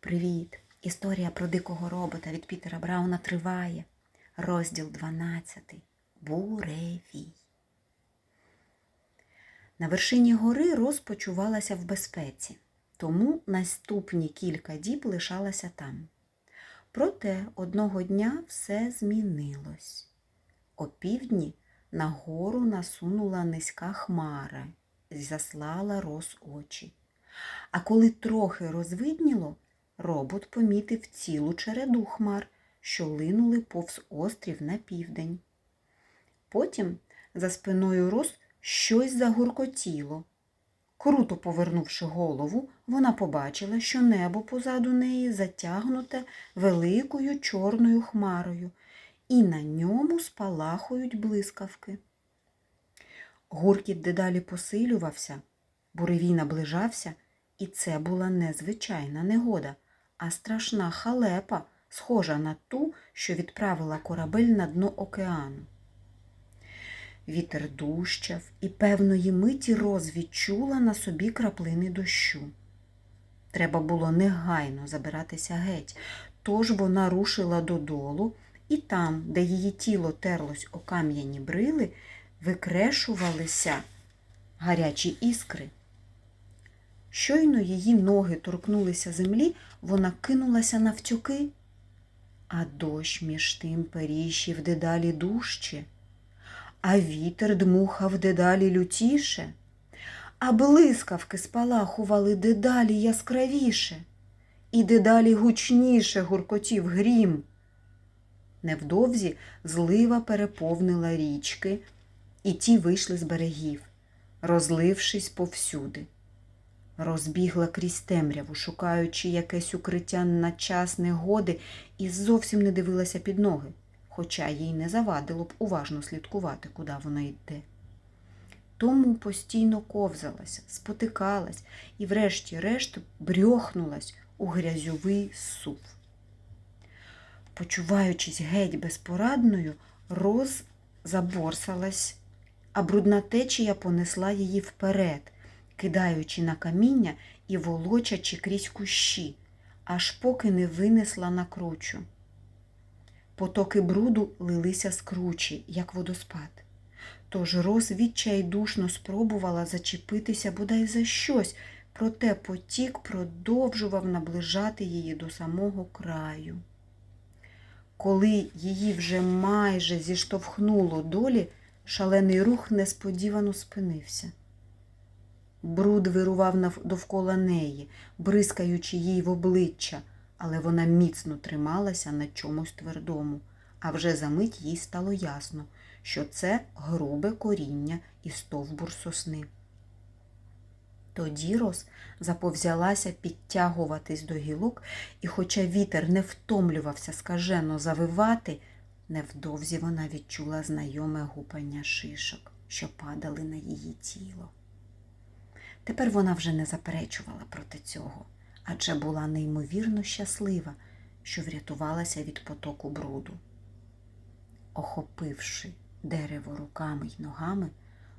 Привіт! Історія про дикого робота від Пітера Брауна триває. Розділ 12. Буревій. На вершині гори Рос почувалася в безпеці, тому наступні кілька діб лишалася там. Проте одного дня все змінилось. Опівдні на гору насунула низька хмара і заслала Рос очі. А коли трохи розвидніло, робот помітив цілу череду хмар, що линули повз острів на південь. Потім за спиною Рос щось загуркотіло. Круто повернувши голову, вона побачила, що небо позаду неї затягнуте великою чорною хмарою, і на ньому спалахують блискавки. Гуркіт дедалі посилювався, буревій наближався, і це була не звичайна негода, а страшна халепа, схожа на ту, що відправила корабель на дно океану. Вітер дужчав і певної миті Роз відчула на собі краплини дощу. Треба було негайно забиратися геть, тож вона рушила додолу, і там, де її тіло терлось о кам'яні брили, викрешувалися гарячі іскри. Щойно її ноги торкнулися землі, вона кинулася навтьоки, а дощ між тим періщив дедалі дужче, а вітер дмухав дедалі лютіше, а блискавки спалахували дедалі яскравіше, і дедалі гучніше гуркотів грім. Невдовзі злива переповнила річки, і ті вийшли з берегів, розлившись повсюди. Розбігла крізь темряву, шукаючи якесь укриття на час негоди, і зовсім не дивилася під ноги, хоча їй не завадило б уважно слідкувати, куди вона йде. Тому постійно ковзалась, спотикалась і, врешті-решт, брьохнулась у грязьовий сув. Почуваючись геть безпорадною, Роз заборсалась, а брудна течія понесла її вперед, кидаючи на каміння і волочачи крізь кущі, аж поки не винесла на кручу. Потоки бруду лилися з кручі, як водоспад. Тож Роз відчайдушно спробувала зачепитися бодай за щось, проте потік продовжував наближати її до самого краю. Коли її вже майже зіштовхнуло долі, шалений рух несподівано спинився. Бруд вирував довкола неї, бризкаючи їй в обличчя, але вона міцно трималася на чомусь твердому, а вже за мить їй стало ясно, що це грубе коріння і стовбур сосни. Тоді Рос заповзялася підтягуватись до гілок, і, хоча вітер не втомлювався скажено завивати, невдовзі вона відчула знайоме гупання шишок, що падали на її тіло. Тепер вона вже не заперечувала проти цього, адже була неймовірно щаслива, що врятувалася від потоку бруду. Охопивши дерево руками й ногами,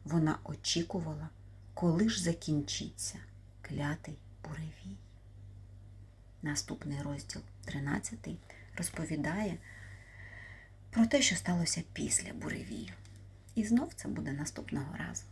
вона очікувала, коли ж закінчиться клятий буревій. Наступний розділ 13 розповідає про те, що сталося після буревію. І знов це буде наступного разу.